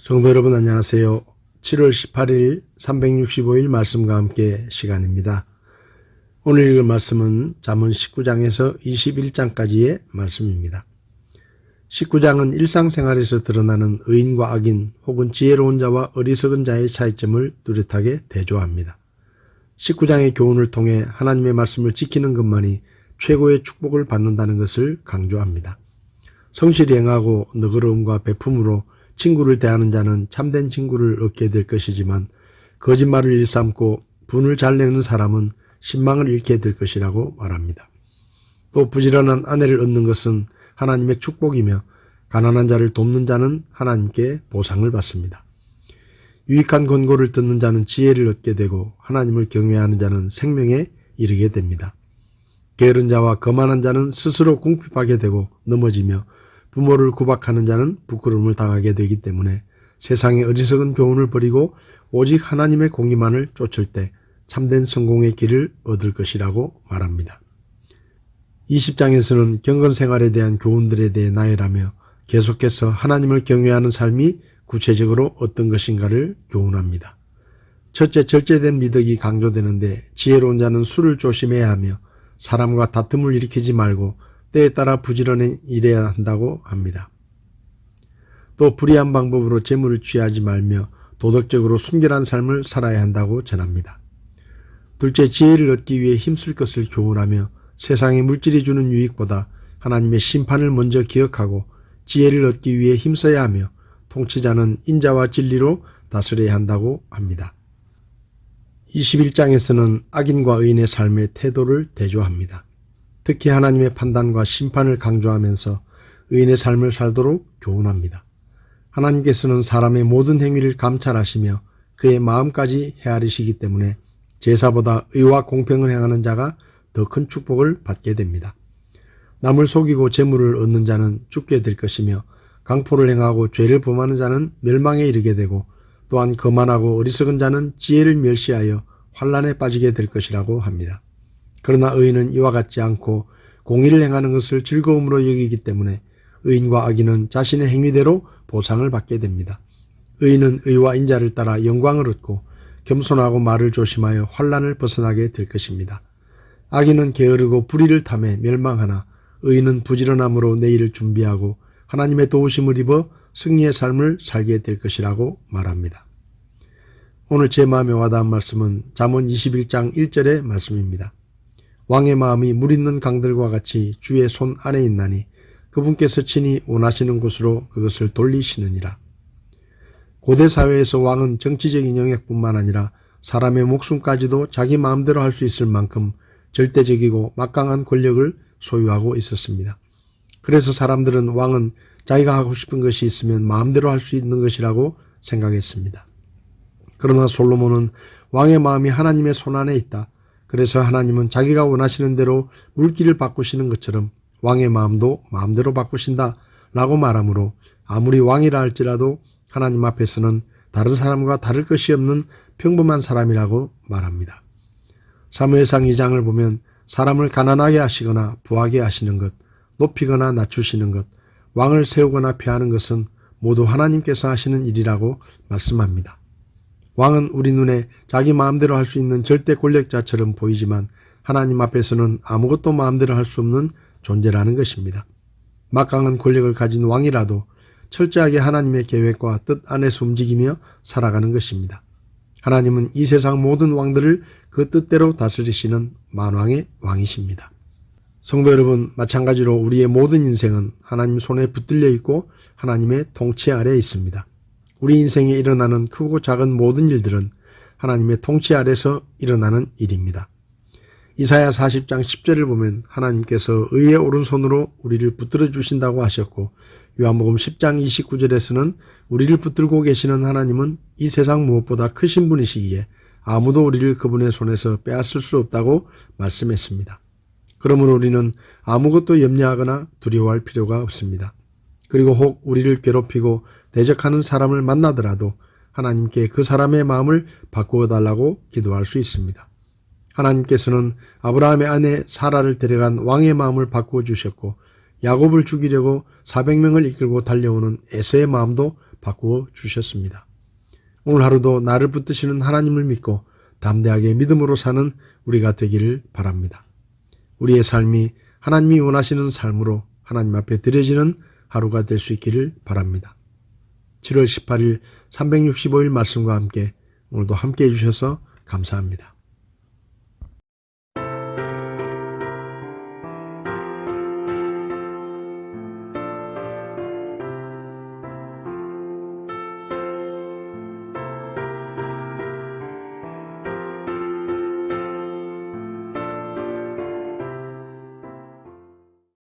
성도 여러분 안녕하세요. 7월 18일 365일 말씀과 함께 시간입니다. 오늘 읽을 말씀은 잠언 19장에서 21장까지의 말씀입니다. 19장은 일상생활에서 드러나는 의인과 악인 혹은 지혜로운 자와 어리석은 자의 차이점을 뚜렷하게 대조합니다. 19장의 교훈을 통해 하나님의 말씀을 지키는 것만이 최고의 축복을 받는다는 것을 강조합니다. 성실히 행하고 너그러움과 베품으로 친구를 대하는 자는 참된 친구를 얻게 될 것이지만 거짓말을 일삼고 분을 잘 내는 사람은 신망을 잃게 될 것이라고 말합니다. 또 부지런한 아내를 얻는 것은 하나님의 축복이며 가난한 자를 돕는 자는 하나님께 보상을 받습니다. 유익한 권고를 듣는 자는 지혜를 얻게 되고 하나님을 경외하는 자는 생명에 이르게 됩니다. 게으른 자와 거만한 자는 스스로 궁핍하게 되고 넘어지며 부모를 구박하는 자는 부끄러움을 당하게 되기 때문에 세상의 어리석은 교훈을 버리고 오직 하나님의 공의만을 쫓을 때 참된 성공의 길을 얻을 것이라고 말합니다. 20장에서는 경건 생활에 대한 교훈들에 대해 나열하며 계속해서 하나님을 경외하는 삶이 구체적으로 어떤 것인가를 교훈합니다. 첫째, 절제된 미덕이 강조되는데 지혜로운 자는 술을 조심해야 하며 사람과 다툼을 일으키지 말고 때에 따라 부지런히 일해야 한다고 합니다. 또 불의한 방법으로 재물을 취하지 말며 도덕적으로 순결한 삶을 살아야 한다고 전합니다. 둘째, 지혜를 얻기 위해 힘쓸 것을 교훈하며 세상의 물질이 주는 유익보다 하나님의 심판을 먼저 기억하고 지혜를 얻기 위해 힘써야 하며 통치자는 인자와 진리로 다스려야 한다고 합니다. 21장에서는 악인과 의인의 삶의 태도를 대조합니다. 특히 하나님의 판단과 심판을 강조하면서 의인의 삶을 살도록 교훈합니다. 하나님께서는 사람의 모든 행위를 감찰하시며 그의 마음까지 헤아리시기 때문에 제사보다 의와 공평을 행하는 자가 더 큰 축복을 받게 됩니다. 남을 속이고 재물을 얻는 자는 죽게 될 것이며 강포를 행하고 죄를 범하는 자는 멸망에 이르게 되고 또한 거만하고 어리석은 자는 지혜를 멸시하여 환란에 빠지게 될 것이라고 합니다. 그러나 의인은 이와 같지 않고 공의를 행하는 것을 즐거움으로 여기기 때문에 의인과 악인은 자신의 행위대로 보상을 받게 됩니다. 의인은 의와 인자를 따라 영광을 얻고 겸손하고 말을 조심하여 환란을 벗어나게 될 것입니다. 악인은 게으르고 불의를 탐해 멸망하나 의인은 부지런함으로 내일을 준비하고 하나님의 도우심을 입어 승리의 삶을 살게 될 것이라고 말합니다. 오늘 제 마음에 와닿은 말씀은 잠언 21장 1절의 말씀입니다. 왕의 마음이 물 있는 강들과 같이 주의 손 안에 있나니 그분께서 친히 원하시는 곳으로 그것을 돌리시느니라. 고대 사회에서 왕은 정치적인 영역뿐만 아니라 사람의 목숨까지도 자기 마음대로 할 수 있을 만큼 절대적이고 막강한 권력을 소유하고 있었습니다. 그래서 사람들은 왕은 자기가 하고 싶은 것이 있으면 마음대로 할 수 있는 것이라고 생각했습니다. 그러나 솔로몬은 왕의 마음이 하나님의 손 안에 있다. 그래서 하나님은 자기가 원하시는 대로 물기를 바꾸시는 것처럼 왕의 마음도 마음대로 바꾸신다. 라고 말하므로 아무리 왕이라 할지라도 하나님 앞에서는 다른 사람과 다를 것이 없는 평범한 사람이라고 말합니다. 사무엘상 2장을 보면 사람을 가난하게 하시거나 부하게 하시는 것, 높이거나 낮추시는 것, 왕을 세우거나 폐하는 것은 모두 하나님께서 하시는 일이라고 말씀합니다. 왕은 우리 눈에 자기 마음대로 할 수 있는 절대 권력자처럼 보이지만 하나님 앞에서는 아무것도 마음대로 할 수 없는 존재라는 것입니다. 막강한 권력을 가진 왕이라도 철저하게 하나님의 계획과 뜻 안에서 움직이며 살아가는 것입니다. 하나님은 이 세상 모든 왕들을 그 뜻대로 다스리시는 만왕의 왕이십니다. 성도 여러분, 마찬가지로 우리의 모든 인생은 하나님 손에 붙들려 있고 하나님의 통치 아래에 있습니다. 우리 인생에 일어나는 크고 작은 모든 일들은 하나님의 통치 아래서 일어나는 일입니다. 이사야 40장 10절을 보면 하나님께서 의의 오른손으로 우리를 붙들어 주신다고 하셨고 요한복음 10장 29절에서는 우리를 붙들고 계시는 하나님은 이 세상 무엇보다 크신 분이시기에 아무도 우리를 그분의 손에서 빼앗을 수 없다고 말씀했습니다. 그러므로 우리는 아무것도 염려하거나 두려워할 필요가 없습니다. 그리고 혹 우리를 괴롭히고 대적하는 사람을 만나더라도 하나님께 그 사람의 마음을 바꾸어 달라고 기도할 수 있습니다. 하나님께서는 아브라함의 아내 사라를 데려간 왕의 마음을 바꾸어 주셨고 야곱을 죽이려고 400명을 이끌고 달려오는 에서의 마음도 바꾸어 주셨습니다. 오늘 하루도 나를 붙드시는 하나님을 믿고 담대하게 믿음으로 사는 우리가 되기를 바랍니다. 우리의 삶이 하나님이 원하시는 삶으로 하나님 앞에 드려지는 하루가 될 수 있기를 바랍니다. 7월 18일 365일 말씀과 함께 오늘도 함께 해주셔서 감사합니다.